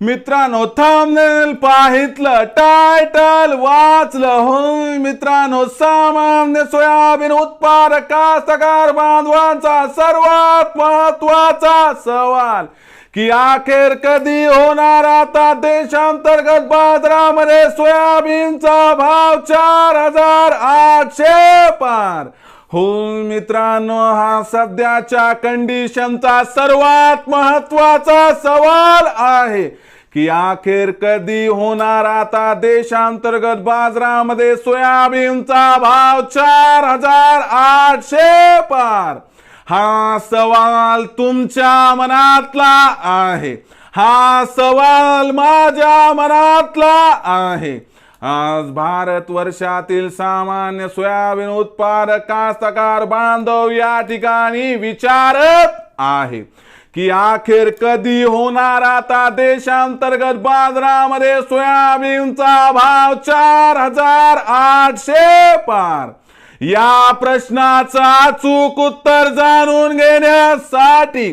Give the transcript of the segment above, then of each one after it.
मित्रांनो थांबनेल पाहितलं टायटल वाचलं होय मित्रांनो सामान्य सोयाबीन उत्पादक कास्तकार बांधवांचा सर्वात महत्त्वाचा सवाल की अखेर कधी होणार आता देशांतर्गत बाजारामध्ये सोयाबीनचा भाव चार हजार आठशे पार? हो मित्रांनो हा सध्याच्या कंडिशनचा सर्वात महत्त्वाचा सवाल आहे की अखेर कधी होणार आता देशांतर्गत बाजारामध्ये सोयाबीनचा भाव चार हजार आठशे पार? हा सवाल तुमच्या मनातला आहे. हा सवाल माझ्या मनातला आहे. आज भारत वर्षातील सामान्य सोयाबीन उत्पादक कास्तकार बांधव या ठिकाणी विचारत आहे की अखेर कधी होणार आता देशांतर्गत बाजारामध्ये सोयाबीनचा भाव चार हजार आठशे पार? या प्रश्नाचं अचूक उत्तर जाणून घेण्यासाठी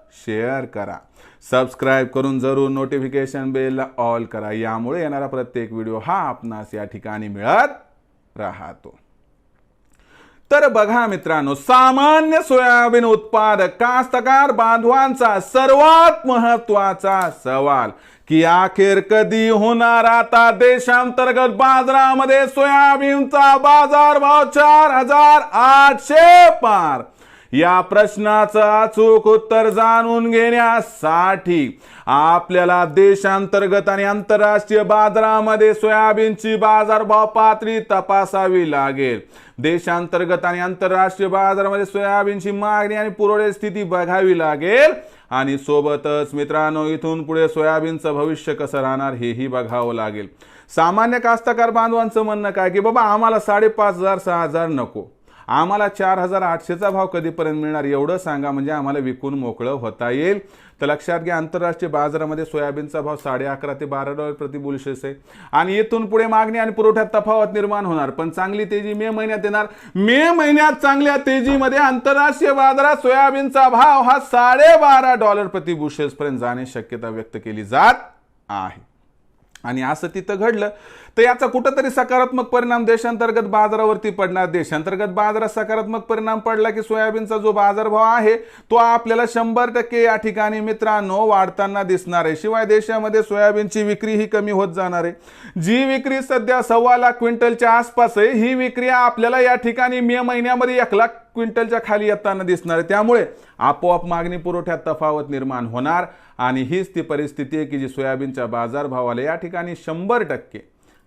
शेअर करा. सबस्क्राईब करून जरूर नोटिफिकेशन बेलला ऑल करा. यामुळे येणारा प्रत्येक व्हिडिओ हा आपणास या ठिकाणी मिळत राहतो. तर बघा मित्रांनो सामान्य सोयाबीन उत्पादक कास्तकार बांधवांचा सर्वात महत्त्वाचा सवाल की अखेर कधी होणार आता देशांतर्गत बाजारामध्ये सोयाबीनचा बाजार भाव चार हजार आठशे पार? या प्रश्नाचं अचूक उत्तर जाणून घेण्यासाठी आपल्याला देशांतर्गत आणि आंतरराष्ट्रीय बाजारामध्ये सोयाबीनची बाजारभाव पातळी तपासावी लागेल. देशांतर्गत आणि आंतरराष्ट्रीय बाजारामध्ये सोयाबीनची मागणी आणि पुरवठ्याची स्थिती बघावी लागेल. आणि सोबतच मित्रांनो इथून पुढे सोयाबीनचं भविष्य कसं राहणार हेही बघावं लागेल. सामान्य कास्तकार बांधवांचं म्हणणं काय की बाबा आम्हाला साडेपाच हजार सहा हजार नको. आम्हाला चार हजार आठशेचा भाव कधीपर्यंत मिळणार एवढं सांगा म्हणजे आम्हाला विकून मोकळं होता येईल. तर लक्षात घ्या आंतरराष्ट्रीय बाजारामध्ये सोयाबीनचा भाव साडे अकरा ते बारा डॉलर प्रति बुलशेस आहे. आणि इथून पुढे मागणी आणि पुरवठ्यात तफावत निर्माण होणार. पण चांगली तेजी मे महिन्यात येणार. मे महिन्यात चांगल्या तेजीमध्ये आंतरराष्ट्रीय बाजारात सोयाबीनचा भाव हा साडेबारा डॉलर प्रति बुशेस पर्यंत जाण्याची शक्यता व्यक्त केली जात आहे. आणि असं तिथं घडलं. तर याचा कुठंतरी सकारात्मक परिणाम देशांतर्गत बाजारावरती पडणार. देशांतर्गत बाजारात सकारात्मक परिणाम पडला की सोयाबीनचा जो बाजारभाव आहे तो आपल्याला शंभर टक्के या ठिकाणी मित्रांनो वाढताना दिसणार आहे. शिवाय देशामध्ये सोयाबीनची विक्री ही कमी होत जाणार आहे. जी विक्री सध्या सव्वा लाख क्विंटलच्या आसपास आहे ही विक्री आपल्याला या ठिकाणी मे महिन्यामध्ये एक लाख क्विंटलच्या खाली येताना दिसणार आहे. त्यामुळे आपोआप मागणी पुरवठ्यात तफावत निर्माण होणार आणि हीच ती परिस्थिती आहे की जी सोयाबीनच्या बाजारभावाला या ठिकाणी शंभर टक्के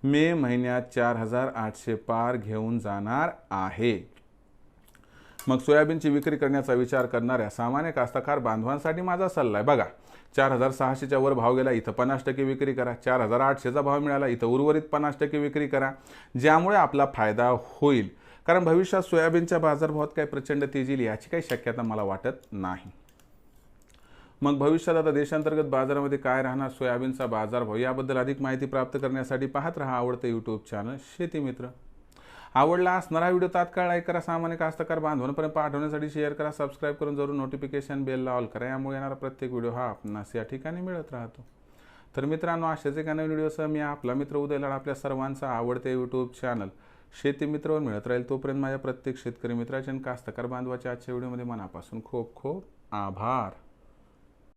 मे महिन्यात चार हजार आठशे पार घेऊन जाणार आहे. मग सोयाबीनची विक्री करण्याचा विचार करणाऱ्या सामान्य कास्तकार बांधवांसाठी माझा सल्ला आहे. बघा चार हजार सहाशेच्या वर भाव गेला इथं पन्नास टक्के विक्री करा. चार हजार आठशेचा भाव मिळाला इथं उर्वरित पन्नास टक्के विक्री करा. ज्यामुळे आपला फायदा होईल. कारण भविष्यात सोयाबीनच्या बाजारभावात काही प्रचंड तेजी येईल याची काही शक्यता मला वाटत नाही. मग भविष्यात आता देशांतर्गत बाजारामध्ये काय राहणार सोयाबीनचा बाजारभाव याबद्दल अधिक माहिती प्राप्त करण्यासाठी पाहत राहा आवडतं यूट्यूब चॅनल शेती मित्र. आवडला असणारा व्हिडिओ तात्काळ लाईक करा सामान्य कास्तकार बांधवांपर्यंत पाठवण्यासाठी शेअर करा सबस्क्राईब करून जरूर नोटिफिकेशन बेलला ऑल करा. यामुळे येणारा प्रत्येक व्हिडिओ हा आपणास या ठिकाणी मिळत राहतो. तर मित्रांनो अशाच एका नवीन व्हिडिओसह मी आपला मित्र उदयलाड आपल्या सर्वांचा आवडते यूट्यूब चॅनल शेतीमित्रवर मिळत राहील तोपर्यंत माझ्या प्रत्येक शेतकरी मित्राच्या आणि कास्तकार बांधवाच्या आजच्या व्हिडिओमध्ये मनापासून खूप खूप आभार.